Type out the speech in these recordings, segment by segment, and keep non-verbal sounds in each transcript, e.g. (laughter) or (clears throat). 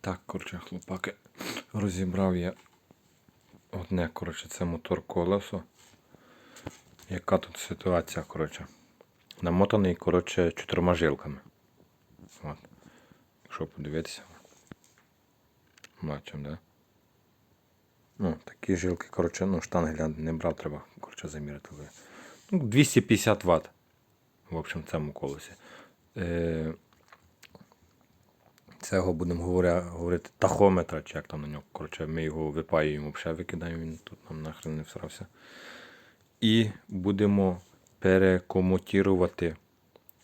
Так, коротше, хлопаки, розібрав я одне, коротше, це мотор колесо. Яка тут ситуація, коротше? Намотаний, коротше, чотирма жилками. От. Якщо подивитися. Бачимо, да? Ну, такі жилки, коротше, ну, штанги не брав, треба, коротше, заміряти. Ну, 250 Вт. В общем, цьому колесі. Е, Цього будемо говоря, говорити тахометра, чи як там на нього. Коротше, ми його випаюємо, взагалі викидаємо, він тут нам нахрен не всрався. І будемо перекомутувати,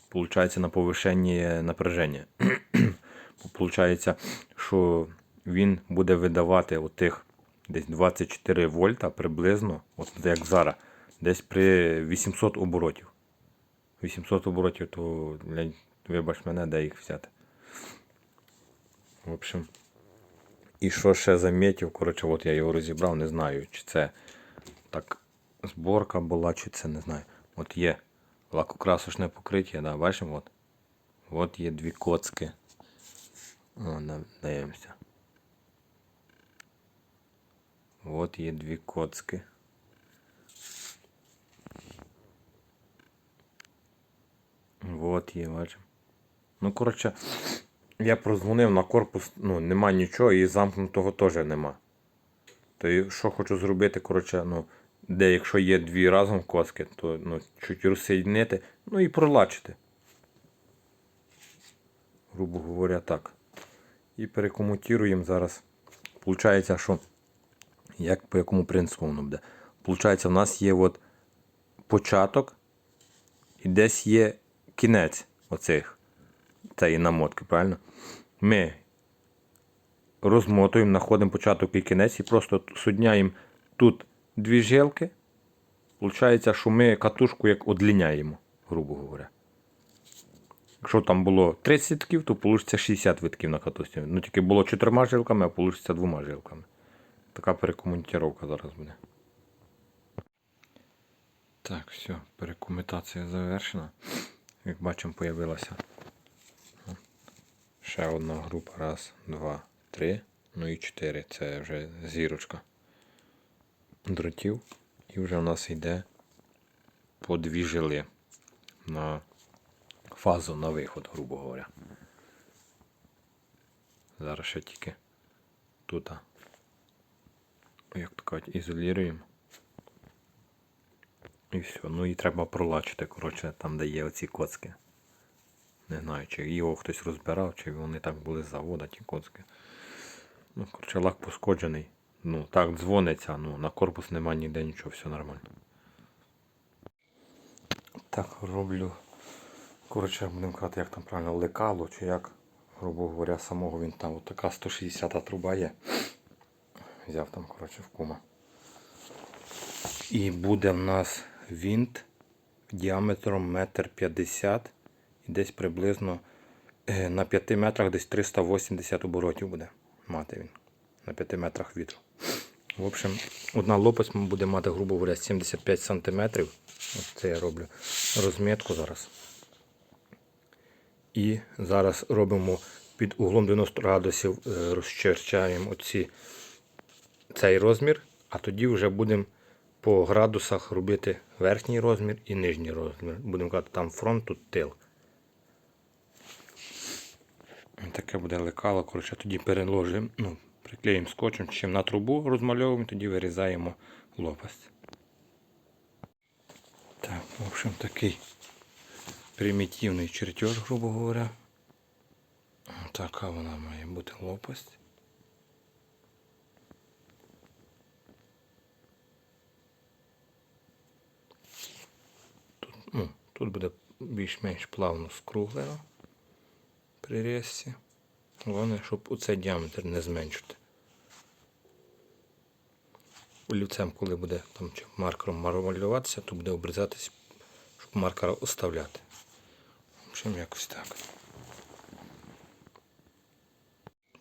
получається, на повишення напряження. (clears throat) Получається, що він буде видавати отих десь 24 вольта приблизно, от як зараз, десь при 800 оборотів. 800 оборотів, то вибач мене, де їх взяти. В общем. І що ще замітив, коротше, от я його розібрав, не знаю, чи це так зборка була, чи це не знаю. От є лакокрасочне покриття, да, бачимо, от. От є дві коцки. О. От є дві коцки. Вот є, бачимо. Ну, коротше, я прозвонив на корпус, ну, нема нічого і замкнутого теж нема. То що хочу зробити, коротше, ну, де якщо є дві разом коски, то ну, чуть розсоєднити, ну і пролачити. Грубо говоря, так. І перекомутуємо зараз. Получається, що як по якому принципу воно буде. Получається, в нас є от початок і десь є кінець оцих цієї намотки, правильно? Ми розмотуємо, знаходимо початок і кінець і просто судняємо тут дві жилки. Получається, що ми катушку як одліняємо, грубо говоря. Якщо там було 30 витків, то вийде 60 витків на катушці. Ну тільки було чотирма жилками, а вийде двома жилками. Така перекомутіровка зараз буде. Так, все, перекомутація завершена. Як бачимо, появилася ще одна група. Раз, два, три. Ну і чотири. Це вже зірочка дротів. І вже в нас йде по дві жили на фазу на виход, грубо говоря. Зараз ще тільки тут, як то кажуть, ізолюємо. І все. Ну і треба пролачити, коротше, там, де є оці коцки. Не знаю, чи його хтось розбирав, чи вони так були з завода, ті коцки. Ну, коротше, лак пошкоджений. Ну, так дзвониться, ну, на корпус нема ніде нічого, все нормально. Так, роблю. Коротше, будемо казати, як там правильно лекало, чи як, грубо говоря, самого він там. Така 160 труба є. Взяв там, коротше, в кума. І буде в нас винт діаметром метр п'ятдесят десь приблизно е, на 5 метрах десь 380 оборотів буде мати він. На 5 метрах вітру. В общем, одна лопасть буде мати, грубо говоря, 75 см. Ось це я роблю розмітку зараз. І зараз робимо під углом 90 градусів, е, розчерчаємо оці, цей розмір, а тоді вже будемо по градусах робити верхній розмір і нижній розмір. Будемо казати, там фронт, тут тил. Таке буде лекало, коротше, тоді переложимо, ну, приклеїмо скотчем, чим на трубу розмальовуємо, тоді вирізаємо лопасть. Так, в общем, такий примітивний чертеж, грубо говоря. Така вона має бути лопасть. Тут, ну, буде більш-менш плавно скруглено при резці. Головне, щоб оцей діаметр не зменшити. Олівцем, коли буде там чи маркером малюватися, то буде обрізатись, щоб маркера оставляти. В общем, якось так.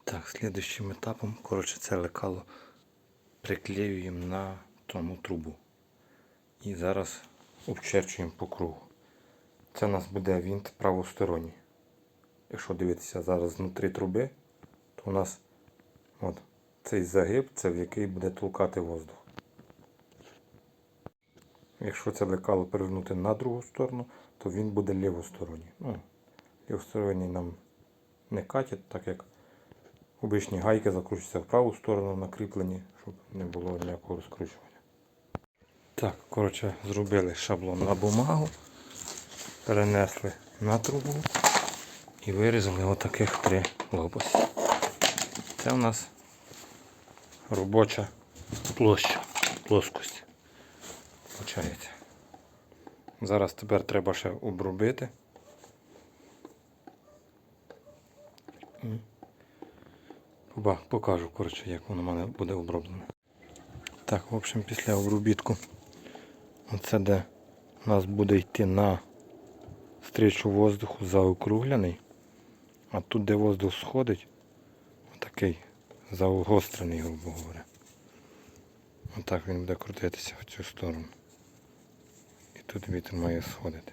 Так, слідуючим етапом, коротше, це лекало приклеюємо на тому трубу. І зараз обчерчуємо по кругу. Це у нас буде винт правосторонній. Якщо дивитися зараз знутрі труби, то у нас от, цей загиб, це в який буде толкати воздух. Якщо це лекало перевернути на другу сторону, то він буде лівосторонній. Ну, лівосторонній нам не катять, так як обичні гайки закручуються в праву сторону накріплені, щоб не було ніякого розкручування. Так, коротше, зробили шаблон на бумагу, перенесли на трубу і вирізали отаких три лопасті. Це у нас робоча площа, плоскость. Получається. Зараз тепер треба ще обробити. Покажу, коротше, як воно в мене буде оброблено. Так, в общем, після обробітку оце де у нас буде йти на стрічу воздуху заокругляний, а тут, де воздух сходить, отакий заогострений, грубо говоря. Отак він буде крутитися в цю сторону. І тут вітер має сходити.